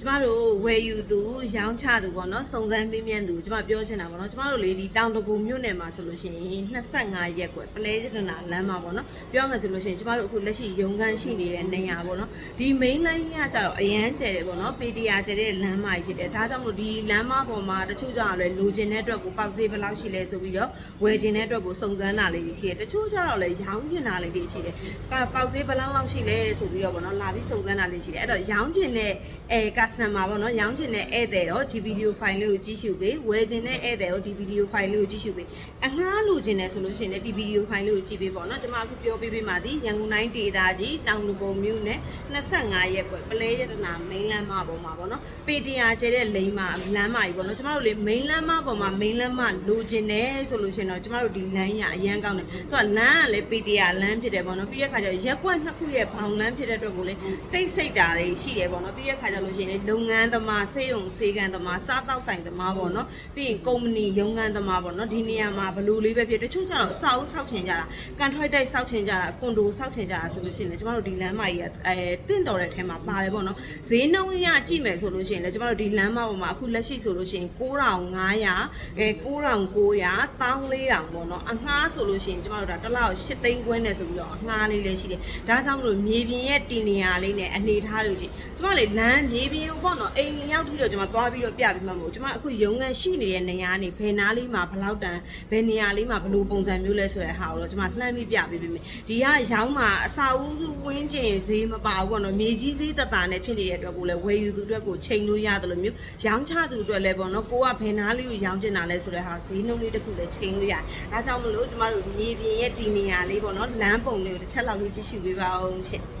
ကျမတို့ဝယ်ယူသူရောင်းချသူပေါ့နော်စုံစမ်းပေးမြန်းသူကျမပြောချင်တာပေါ့နော်ကျမတို့လေဒီတောင်တကူမြို့နယ်မှာဆိုလို့ရှိရင်25ရက်ကွယ်ပလဲရတနာလမ်းမှာပေါ့နော်ပြောမယ်ဆိုလို့ရှိရင်ကျမတို့အခုလက်ရှိရုံခန်းရှိနေတဲ့နေရာပေါ့နော်ဒီ main line ကကြတော့အရန်ကျယ်တယ်ပေါ့နော် PTR ကျယ်တဲ့လမ်းမကြီးဖြစ်တယ်ဒါကြောင့်မို့ဒီလမ်းမပေါ်မှာတချို့ကြောင့်လည်းလိုချင်တဲ့အတွက်ကိုပေါက်ဈေးဘယ်လောက်ရှိလဲဆိုပြီးတော့ဝယ်ချင်တဲ့အတွက်ကိုစုံစမ်းတာလေးတွေရှိတယ်တချို့ကြောင့်လည်းရောင်းချင်တာလေးတွေရှိတယ်ကပေါက်ဈေးဘယ်လောက်လောက်ရှိလဲဆိုပြီးတော့ပေါ့နော်လာပြီးစုံစမ်းတာလေးရှိတယ်အဲ့တော့ရောင်းချင်တဲ့အဲ customer ပေါ့နော်ရောင်းချင်တဲ့ဧည့်သည်ရောဒီ video file လေးကိုကြည့်ရှုပေးဝယ်ချင်တဲ့ဧည့်သည်ရောဒီ video file လေးကိုကြည့်ရှုပေးအငှားလိုချင်တယ်ဆိုလို့ရှိရင်လည်းဒီ video file လေးကိုကြည့်ပေးပေါ့နော်ကျွန်မအခုပြောပေးပေးပါသည်ရန်ကုန်တိုင်းဒေသကြီးတောင်လူပုံမြို့နယ်25ရက်ကွယ်ပလဲရတနာ main လမ်းမပေါ်မှာပေါ့နော်ပေတရာကျဲတဲ့လိန်မှာလမ်းမကြီးပေါ့နော်ကျွန်တော်တို့လေ main လမ်းမပေါ်မှာ main လမ်းမလိုချင်တယ်ဆိုလို့ရှိရင်တော့ကျွန်တော်တို့ဒီလမ်းရအရန်ကောင်းတယ်သူကလမ်းကလည်းပေတရာလမ်းဖြစ်တယ်ပေါ့နော်ပြီးတဲ့ခါကျတော့ရက်ကွက်နှစ်ခုရဲ့ဘောင်လမ်းဖြစ်တဲ့အတွက်ကိုလေတိတ်ဆိတ်တာတွေရှိတယ်ပေါ့နော်ပြီးတဲ့ခါကျလို့ရှိရင်လေလုပ်ငန်းသမားစေယုံစေကန်သမားစားတောက်ဆိုင်သမားပေါ့နော်ပြီးရင်ကုမ္ပဏီရုံးခန်းသမားပေါ့နော်ဒီနေရာမှာဘလို့လေးပဲဖြစ်တချို့ကျတော့အစာအုပ်ဆောက်ချင်ကြတာကန်ထရိုက်တိုက်ဆောက်ချင်ကြတာကွန်ဒိုဆောက်ချင်ကြတာဆိုလို့ရှိရင်လေကျမတို့ဒီလမ်းမကြီးကအဲတင့်တော်တဲ့ထဲမှာပါတယ်ပေါ့နော်ဈေးနှုန်းရကြည့်မယ်ဆိုလို့ရှိရင်လေကျမတို့ဒီလမ်းမပေါ်မှာအခုလက်ရှိဆိုလို့ရှိရင်9500အဲ9900 14000ပေါ့နော်အငှားဆိုလို့ရှိရင်ကျမတို့ဒါတစ်လောက်8သိန်းခွဲနဲ့ဆိုပြီးတော့အငှားလေးလည်းရှိတယ်ဒါကြောင့်မလို့မြေပြင်ရဲ့တင်နေရာလေးနဲ့အနေထားလို့ကြည့်ကျမလေလမ်းမြေပြင်ကိုပေါ့နော်အိမ်ရောက်ထိတော့ကျမသွားပြီးတော့ပြပြီးမှမဟုတ်ကျမအခုရုံငန်းရှိနေတဲ့နေရာနေဘယ်နားလေးမှာဘယ်လောက်တန်ဘယ်နေရာလေးမှာဘယ်လိုပုံစံမျိုးလဲဆိုတဲ့ဟာကိုတော့ကျမလှမ်းပြီးပြပေးပေးမယ်ဒီကရောင်းမှာအစာဦးစုဝင်းကျင်ဈေးမပါဘူးပေါ့နော်မြေကြီးဈေးတတာနဲ့ဖြစ်နေတဲ့အတွက်ကိုလည်းဝယ်ယူသူအတွက်ကိုချိန်လို့ရတယ်လို့မျိုးရောင်းချသူအတွက်လည်းပေါ့နော်ကိုကဘယ်နားလေးကိုရောင်းချင်တာလဲဆိုတဲ့ဟာဈေးနှုန်းလေးတစ်ခုလည်းချိန်လို့ရတယ်ဒါကြောင့်မလို့ကျမတို့မြေပြင်ရဲ့ဒီနေရာလေးပေါ့နော်လမ်းပုံလေးကိုတစ်ချက်လောက်လေးကြည့်ရှုပေးပါအောင်ရှင်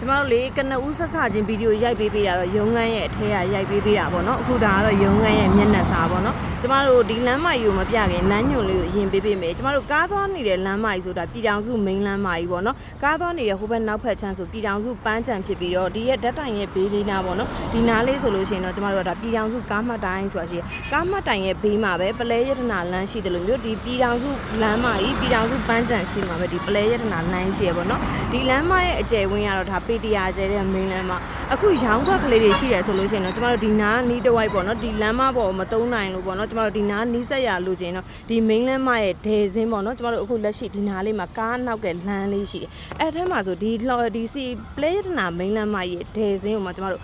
ကျမတို့လေကနဦးဆက်ဆချင်းဗီဒီယိုရိုက်ပေးပေးတာတော့ရုံငန်းရဲ့အထဲကရိုက်ပေးပေးတာပေါ့နော်အခုဒါကတော့ရုံငန်းရဲ့မျက်နှာစာပေါ့နော်ကျမတို့ဒီလမ်းမကြီးကိုမပြခင်လမ်းညွန်လေးကိုအရင်ပေးပေးမယ်ကျမတို့ကားသွားနေတဲ့လမ်းမကြီးဆိုတာပြည်တောင်စုမိန်းလမ်းမကြီးပေါ့နော်ကားသွားနေတဲ့ဟိုဘက်နောက်ဖက်ချမ်းဆိုပြည်တောင်စုပန်းချံဖြစ်ပြီးတော့ဒီရဲ့ဓာတ်တိုင်ရဲ့ဘေးလေးနာပေါ့နော်ဒီနားလေးဆိုလို့ရှိရင်တော့ကျမတို့ကဒါပြည်တောင်စုကားမှတ်တိုင်းဆိုတာရှိတယ်ကားမှတ်တိုင်ရဲ့ဘေးမှာပဲပလဲရတနာလမ်းရှိတယ်လို့မျိုးဒီပြည်တောင်စုလမ်းမကြီးပြည်တောင်စုပန်းချံရှိမှာပဲဒီပလဲရတနာလမ်းရှိရပေါ့နော်ဒီလမ်းမရဲ့အကျယ်ဝန်းကတော့ဒါပေတရာကျဲတဲ့ main လမ်းမှာအခုရောင်းခွက်ကလေးတွေရှိတယ်ဆိုလို့ရှိရင်တော့ကျမတို့ဒီနားနီးတစ်ဝိုက်ပေါ့နော်ဒီလမ်းမပေါ်မတုံးနိုင်လို့ပေါ့နော်ကျမတို့ဒီနားနီးဆက်ရလို့ချင်းတော့ဒီ main လမ်းမရဲ့ဒဲစင်းပေါ့နော်ကျမတို့အခုလက်ရှိဒီနားလေးမှာကားနောက်ကလမ်းလေးရှိတယ်အဲ့ထဲမှာဆိုဒီလော်ဒီစီ play ရနာ main လမ်းမရဲ့ဒဲစင်းကိုမှကျမတို့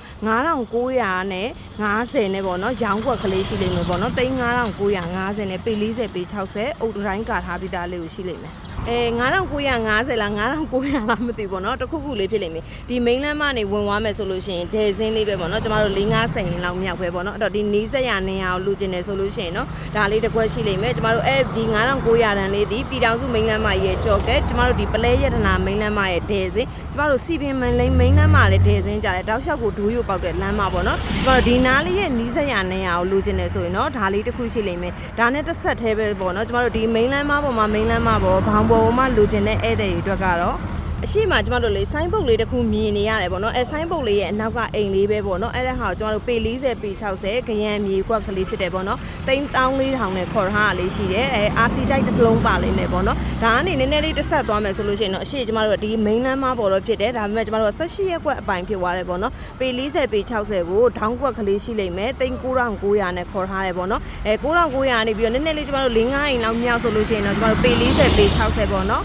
9900နဲ့90နဲ့ပေါ့နော်ရောင်းခွက်ကလေးရှိလိမ့်မယ်ပေါ့နော်3950နဲ့ပေ40ပေ60အုတ်တိုင်းကာထားပြီးသားလေးကိုရှိလိမ့်မယ် အဲ9950လား9900လားမသိဘူးပေါ့နော်တစ်ခုခုလေးဖြစ်လိမ့်မယ်ဒီ main လမ်းမနေဝင်သွားမယ်ဆိုလို့ရှိရင်ဒဲစင်းလေးပဲပေါ့နော်ကျမတို့450ရင်လောက်မြောက်ပဲပေါ့နော်အဲ့တော့ဒီနီးစက်ရနေရအောင်လူကျင်တယ်ဆိုလို့ရှိရင်နော်ဒါလေးတစ်ခွက်ရှိလိမ့်မယ်ကျမတို့အဲဒီ9900တန်လေးဒီပြည်တော်စု main လမ်းမရဲ့ကြော်ကဲကျမတို့ဒီပလဲရတနာ main လမ်းမရဲ့ဒဲစင်းကျမတို့စီပင်မန်လိန် main လမ်းမလည်းဒဲစင်းကြတယ်တောက်လျှောက်ကိုဒိုးရိုပေါက်တဲ့လမ်းမပေါ့နော်ကျမတို့ဒီနားလေးရဲ့နီးစက်ရနေရအောင်လူကျင်တယ်ဆိုရင်နော်ဒါလေးတစ်ခုရှိလိမ့်မယ်ဒါနဲ့တစ်ဆက်သေးပဲပေါ့နော်ကျမတို့ဒီ main လမ်းမပေါ်မှာ main လမ်းမပေါ်ဘောင်ပေါ်မှာလူကျင်တဲ့ဧည့်သည်တွေအတွက်ကတော့ အရှိမကျမတို့လေဆိုင်းပုတ်လေးတစ်ခုမြင်နေရတယ်ပေါ့နော်အဲဆိုင်းပုတ်လေးရဲ့အနောက်ကအိမ်လေးပဲပေါ့နော်အဲ့ဒါဟာကိုကျမတို့ပေ40ပေ60ခရမ်းမြေကွက်ကလေးဖြစ်တယ်ပေါ့နော်တိန်းတောင်းလေးထောင်နဲ့ခေါ်ထားတာလေးရှိတယ်အဲအာစီတိုက်တစ်လုံးပါလေးနဲ့ပေါ့နော်ဒါကနေနည်းနည်းလေးတစ်ဆက်သွားမယ်ဆိုလို့ရှိရင်တော့အရှိကျမတို့ကဒီ main land မှာပေါ်တော့ဖြစ်တယ်ဒါပေမဲ့ကျမတို့က18ရက်ကွက်အပိုင်ဖြစ်သွားတယ်ပေါ့နော်ပေ40ပေ60ကိုဒေါင်းကွက်ကလေးရှိလိမ့်မယ်တိန်း9900နဲ့ခေါ်ထားတယ်ပေါ့နော်အဲ9900ကနေပြီးတော့နည်းနည်းလေးကျမတို့5-5အိမ်လောက်မြောက်ဆိုလို့ရှိရင်တော့ကျမတို့ပေ40ပေ60ပေါ့နော်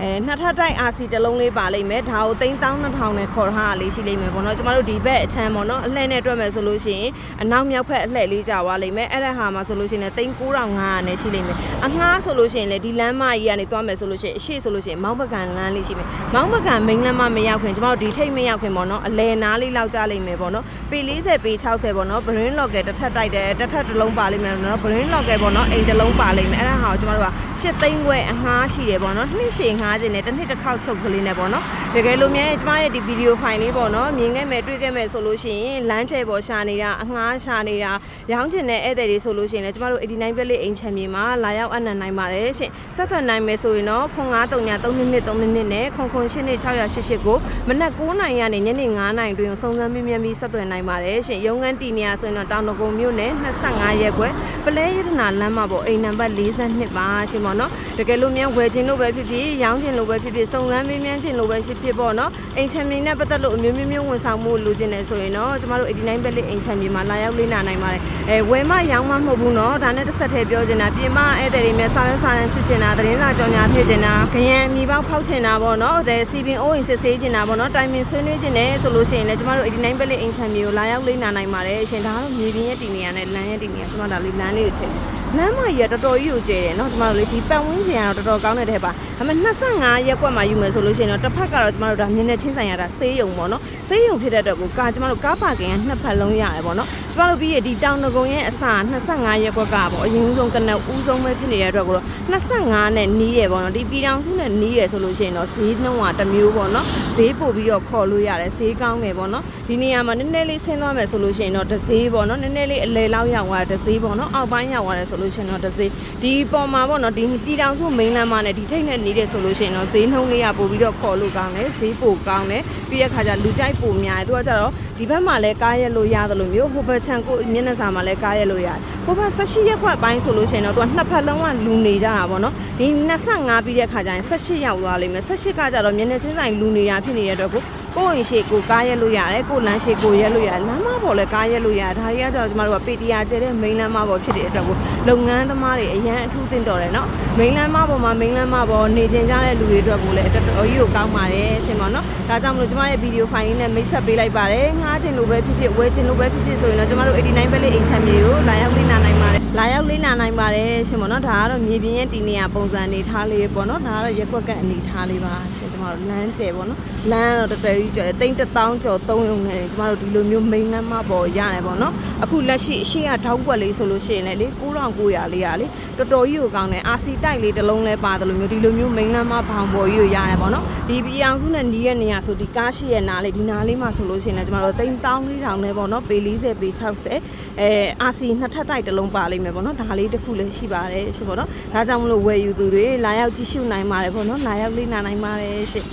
အဲနှစ်ထပ်တိုက် RC တစ်လုံးလေးပါလိမ့်မယ်ဒါကို3200နဲ့ခေါ်ထားတာလေးရှိလိမ့်မယ်ပေါ့နော်ကျမတို့ဒီဘက်အချမ်းပေါ့နော်အလှည့်နဲ့တွက်မယ်ဆိုလို့ရှိရင်အနောက်မြောက်ဘက်အလှည့်လေးကြာသွားလိမ့်မယ်အဲ့ဒါဟာမှာဆိုလို့ရှိရင်လည်း3900နဲ့ရှိလိမ့်မယ်အငှားဆိုလို့ရှိရင်လည်းဒီလမ်းမကြီးကနေတွားမယ်ဆိုလို့ရှိရင်အရှိဆိုလို့ရှိရင်မောင်းပကံလမ်းလေးရှိမယ်မောင်းပကံမိန်းလမ်းမမရောက်ခင်ကျမတို့ဒီထိတ်မရောက်ခင်ပေါ့နော်အလဲနားလေးလောက်ကြလိမ့်မယ်ပေါ့နော်ပေ40ပေ60ပေါ့နော်ဘရင်းလော့ကယ်တစ်ထပ်တိုက်တယ်တစ်ထပ်တစ်လုံးပါလိမ့်မယ်နော်ဘရင်းလော့ကယ်ပေါ့နော်အိမ်တစ်လုံးပါလိမ့်မယ်အဲ့ဒါဟာကိုကျမတို့က8သိန်းခွဲအငှားရှိတယ်ပေါ့နော်နှစ်ရှည်ငှားခြင်းနဲ့တစ်နှစ်တစ်ခေါက်ချုပ်ကလေးနဲ့ပေါ့နော်တကယ်လို့များကျမရဲ့ဒီဗီဒီယိုဖိုင်လေးပေါ့နော်မြင်ခဲ့မယ်တွေ့ခဲ့မယ်ဆိုလို့ရှိရင်လမ်းချဲပေါ်ရှာနေတာအငှားရှာနေတာရောင်းချင်တဲ့ဧည့်သည်တွေဆိုလို့ရှိရင်လည်းကျမတို့89ပြက်လေးအိမ်ချမ်းမြေမှာလာရောက်အနံ့နိုင်ပါတယ်ရှင်ဆက်သွယ်နိုင်မယ်ဆိုရင်တော့0939 3နှစ်3နှစ်နဲ့098688ကိုမနက်9နိုင်ရနေညနေ9နိုင်တွင်စုံစမ်းမြင်မြန်ပြီးဆက်သွယ်နိုင်ပါတယ်ရှင်ရုံးခန်းတီနေရဆိုရင်တော့တောင်တကုံမြို့နယ်25ရက်ကွယ်ပလဲရတနာလမ်းမှာပေါ့အိမ်နံပါတ်42ပါရှင်ပေါ့နော်တကယ်လို့မြန်ဝယ်ခြင်းလို့ပဲဖြစ်ဖြစ်ရောင်းခြင်းလို့ပဲဖြစ်ဖြစ်စုံစမ်းမေးမြန်းခြင်းလို့ပဲဖြစ်ဖြစ်ပေါ့နော်အိမ်ချမ်းမြေနဲ့ပတ်သက်လို့အမျိုးမျိုးမျိုးဝန်ဆောင်မှုလိုချင်တယ်ဆိုရင်တော့ကျမတို့89ဘက်လေးအိမ်ချမ်းမြေမှာလာရောက်လေးနာနိုင်ပါတယ်အဲဝယ်မရောင်းမမဟုတ်ဘူးနော်ဒါနဲ့တစ်ဆက်တည်းပြောချင်တာပြင်မဧည့်သည်တွေများစားရစားရစစ်ချင်တာသတင်းစာကြော်ညာထည့်ချင်တာခရံအမီပေါက်ဖောက်ချင်တာပေါ့နော်တဲ့စီပင်အိုးအိမ်စစ်ဆေးချင်တာပေါ့နော်တိုင်ပင်ဆွေးနွေးချင်တယ်ဆိုလို့ရှိရင်လည်းကျမတို့89ဘက်လေးအိမ်ချမ်းမြေကိုလာရောက်လေးနာနိုင်ပါတယ်ရှင်ဒါကတော့မြေပြင်ရဲ့တည်နေရနဲ့လမ်းရဲ့တည်နေရကျမတို့ဒါလေးလမ်းလေးကိုချိန် လမ်းမကြီးကတော်တော်ကြီးကိုကျဲတယ်နော်ကျမတို့လေးဒီပတ်ဝန်းကျင်ကတော့တော်တော်ကောင်းတဲ့တဲ့ပါဒါပေမဲ့25ရက်ကွက်မှာယူမယ်ဆိုလို့ရှိရင်တော့တစ်ဖက်ကတော့ကျမတို့ဒါမြင်းနဲ့ချင်းဆိုင်ရတာဆေးရုံပေါ့နော်ဆေးရုံဖြစ်တဲ့အတွက်ကိုကာကျမတို့ကားပါကင်ကနှစ်ဖက်လုံးရတယ်ပေါ့နော်ကျမတို့ပြီးရဒီတောင်တကုံရဲ့အစ25ရက်ကွက်ကပေါ့အရင်ဆုံးကနဦးဆုံးပဲဖြစ်နေတဲ့အတွက်ကိုတော့25နဲ့နီးရပေါ့နော်ဒီပြည်တောင်စုနဲ့နီးရဆိုလို့ရှိရင်တော့ဈေးနှုန်းကတစ်မျိုးပေါ့နော်ဈေးပို့ပြီးတော့ခေါ်လို့ရတယ်ဈေးကောင်းတယ်ပေါ့နော်ဒီနေရာမှာနည်းနည်းလေးဆင်းသွားမယ်ဆိုလို့ရှိရင်တော့တစ်ဈေးပေါ့နော်နည်းနည်းလေးအလဲလောက်ရောက်သွားတဲ့ဈေးပေါ့နော်အောက်ပိုင်းရောက်သွားတယ်ဆိုလို့ရှိရင်တော့တစ်ဈေးဒီပေါ်မှာပေါ့နော်ဒီပြည်တောင်စုမိန်းလမ်းမနဲ့ဒီထိတ်နဲ့နီးတယ်ဆိုလို့ရှိရင်တော့ဈေးနှုန်းလေးကပို့ပြီးတော့ခေါ်လို့ကောင်းတယ်ဈေးပိုကောင်းတယ်ပြီးတဲ့ခါကျလူကြိုက်ပိုများတယ်သူကကြတော့ဒီဘက်မှာလည်းကားရက်လို့ရတယ်လို့မျိုးဟိုဘက်ချန်ကိုမျက်နှာစာမှာလည်းကားရက်လို့ရတယ်ဟိုဘက်18ရက်ခွက်ပိုင်းဆိုလို့ရှိရင်တော့သူကနှစ်ဖက်လုံးကလူနေကြတာပေါ့နော်ဒီ25ပြီးတဲ့ခါကျရင်18ရောက်သွားလိမ့်မယ်18ကကြတော့မျက်နှာချင်းဆိုင်လူနေတာဖြစ်နေတဲ့အတွက်ကို ကိုယ့်ရင်ရှိကိုကားရက်လို့ရတယ်ကိုလမ်းရှိကိုရက်လို့ရတယ်လမ်းမပေါ်လည်းကားရက်လို့ရတယ်ဒါကြီးကကြတော့ကျမတို့ကပေတီယာကျတဲ့မိန်းလမ်းမပေါ်ဖြစ်တဲ့အတွက်ကိုလုပ်ငန်းသမားတွေအရန်အထူးသင့်တော်တယ်နော်မိန်းလမ်းမပေါ်မှာမိန်းလမ်းမပေါ်နေကျင်ကြတဲ့လူတွေအတွက်ကိုလည်းတော်တော်ကြီးကိုကောင်းပါတယ်ရှင်ပါနော်ဒါကြောင့်မလို့ကျမရဲ့ဗီဒီယိုဖိုင်လေးနဲ့မိတ်ဆက်ပေးလိုက်ပါတယ်ငှားချင်လို့ပဲဖြစ်ဖြစ်ဝယ်ချင်လို့ပဲဖြစ်ဖြစ်ဆိုရင်တော့ကျမတို့89ပဲလေးအိမ်ချမ်းမြေကိုလာရောက်လေးနာနိုင်ပါတယ်လာရောက်လေးနာနိုင်ပါတယ်ရှင်ပါနော်ဒါကတော့မြေပြင်ရဲ့တည်နေရပုံစံအနေထားလေးပေါ့နော်ဒါကတော့ရက်ွက်ကတ်အနေထားလေးပါရှင် ကျမတို့လမ်းကျယ်ပေါ့နော်လမ်းကတော့တော်တော်ကြီးကျယ်တယ်တိန့်တစ်တောင်းကျော်3ရုံနဲ့ကျမတို့ဒီလိုမျိုးမိန်းလမ်းမပေါ်ရတယ်ပေါ့နော်အခုလက်ရှိအရှိကထောက်ွက်လေးဆိုလို့ရှိရင်လည်းလေ9900လေးရလေတော်တော်ကြီးကိုကောင်းတယ် RC တိုက်လေးတစ်လုံးလဲပါတယ်လို့မျိုးဒီလိုမျိုးမိန်းလမ်းမဘောင်ပေါ်ကြီးကိုရတယ်ပေါ့နော်ဒီပြည်အောင်စုနဲ့နီးရဲ့နေရာဆိုဒီကားရှိရဲ့နားလေးဒီနားလေးမှာဆိုလို့ရှိရင်လည်းကျမတို့တိန့်တောင်းလေးတောင်နဲ့ပေါ့နော်ပေ40ပေ60အဲ RC နှစ်ထပ်တိုက်တစ်လုံးပါလိမ့်မယ်ပေါ့နော်ဒါလေးတစ်ခုလည်းရှိပါတယ်ရှင်ပေါ့နော်ဒါကြောင့်မလို့ဝယ်ယူသူတွေလာရောက်ကြည့်ရှုနိုင်ပါတယ်ပေါ့နော်လာရောက်လေးနာနိုင်ပါတယ်ရှင်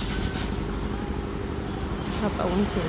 ဟုတ်ပါဝင်ချင်